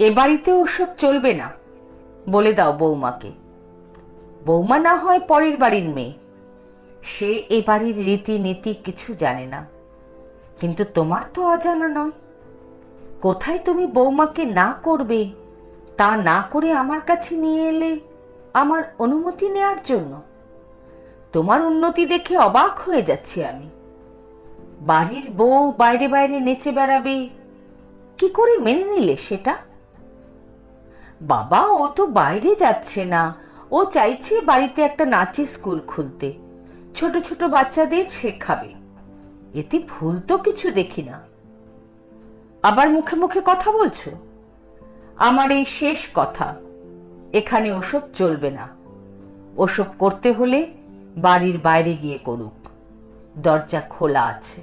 এ বাড়িতে ওসব চলবে না, বলে দাও বৌমাকে। বৌমা না হয় পরের বাড়ির মেয়ে। সে এ বাড়ির রীতিনীতি কিছু জানে না, কিন্তু তোমার তো অজানা নয়। কোথায় তুমি বৌমাকে না করবে, তা না করে আমার কাছে নিয়ে এলে আমার অনুমতি নেয়ার জন্য? তোমার উন্নতি দেখে অবাক হয়ে যাচ্ছি আমি। বাড়ির বউ বাইরে বাইরে নেচে বেড়াবে, কি করে মেনে নিলে সেটা? বাবা, ও তো বাইরে যাচ্ছে না। ও চাইছে বাড়িতে একটা নাচের স্কুল খুলতে। ছোট ছোট বাচ্চাদের শেখাবে। এতে ভুল তো কিছু দেখি না। আবার মুখে মুখে কথা বলছো? আমার এই শেষ কথা। এখানে ওসব চলবে না। ওসব করতে হলে বাড়ির বাইরে গিয়ে করুক। দরজা খোলা আছে।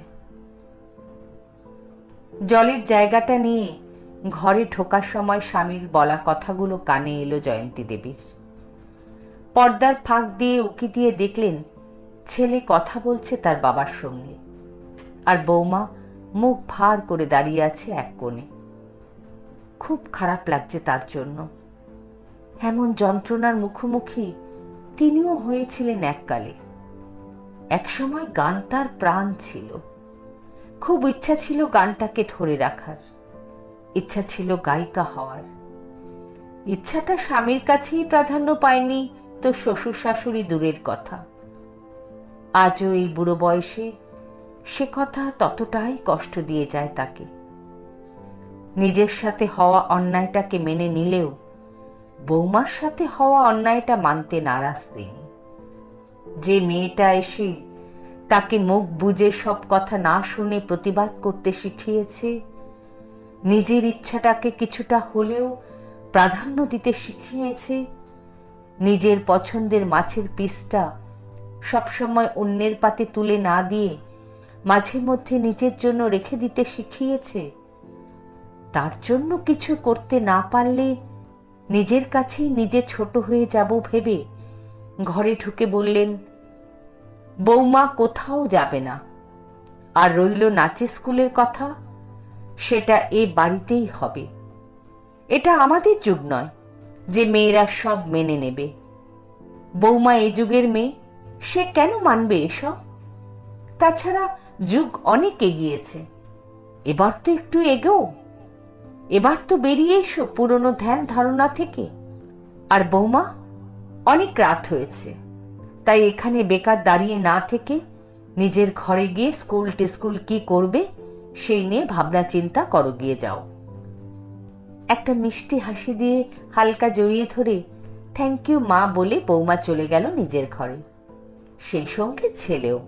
জলের জায়গাটা নিয়ে ঘরে ঢোকার সময় স্বামীর বলা কথাগুলো কানে এলো জয়ন্তী দেবীর। পর্দার ফাঁক দিয়ে উকি দিয়ে দেখলেন, ছেলে কথা বলছে তার বাবার সঙ্গে। আর বৌমা মুখ ভার করে দাঁড়িয়ে আছে এক কোণে। খুব খারাপ লাগছে তার জন্য। এমন যন্ত্রণার মুখোমুখি তিনিও হয়েছিলেন এককালে। একসময় গান তার প্রাণ ছিল। খুব ইচ্ছা ছিল গানটাকে ধরে রাখার। ইচ্ছা ছিল গায়িকা হওয়ার। ইচ্ছাটা স্বামীর কাছেই প্রাধান্য পায়নি তো শ্বশুর শাশুড়ি দূরের কথা। আজও এই বুড়ো বয়সে সে কথা ততটাই কষ্ট দিয়ে যায় তাকে। নিজের সাথে হওয়া অন্যায়টাকে মেনে নিলেও বৌমার সাথে হওয়া অন্যায়টা মানতে নারাজ তিনি। যে মেয়েটা এসে তাকে মুখ বুজে সব কথা না শুনে প্রতিবাদ করতে শিখিয়েছে নিজের ইচ্ছাটাকে কিছুটা হলেও প্রাধান্য দিতে শিখিয়েছে। নিজের পছন্দের মাছের পিসটা সবসময় অন্যের পাতে তুলে না দিয়ে মাঝে মধ্যে নিজের জন্য রেখে দিতে শিখিয়েছে। তার জন্য কিছু করতে না পারলে নিজের কাছেই নিজে ছোট হয়ে যাব ভেবে ঘরে ঢুকে বললেন, বৌমা কোথাও যাবে না। আর রইল নাচের স্কুলের কথা। সেটা এ বাড়িতেই হবে। এটা আমাদের যুগ নয় যে মেয়েরা সব মেনে নেবে। বৌমা এ যুগের মেয়ে, সে কেন মানবে এসব? তাছাড়া যুগ অনেক এগিয়েছে। এবার তো একটু এগো এবার তো বেরিয়ে এসো পুরনো ধ্যান ধারণা থেকে। আর বৌমা, অনেক রাত হয়েছে। তাই এখানে বেকার দাঁড়িয়ে না থেকে নিজের ঘরে গিয়ে স্কুল টিস্কুল কি করবে সেই নিয়ে ভাবনা চিন্তা করো, গিয়ে যাও। একটা মিষ্টি হাসি দিয়ে হালকা জড়িয়ে ধরে থ্যাংক ইউ মা বলে বৌমা চলে গেল নিজের ঘরে। সেই সঙ্গে ছেলেও।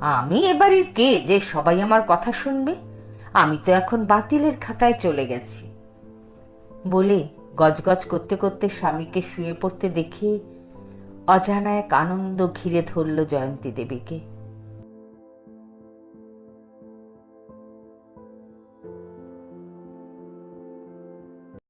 আমি এবারে কে যে সবাই আমার কথা শুনবে? আমি তো এখন বাতিলের খাতায় চলে গেছি। বলে গজগজ করতে করতে স্বামীকে শুয়ে পড়তে দেখে অজানা এক আনন্দ ঘিরে ধরল জয়ন্তী দেবীকে।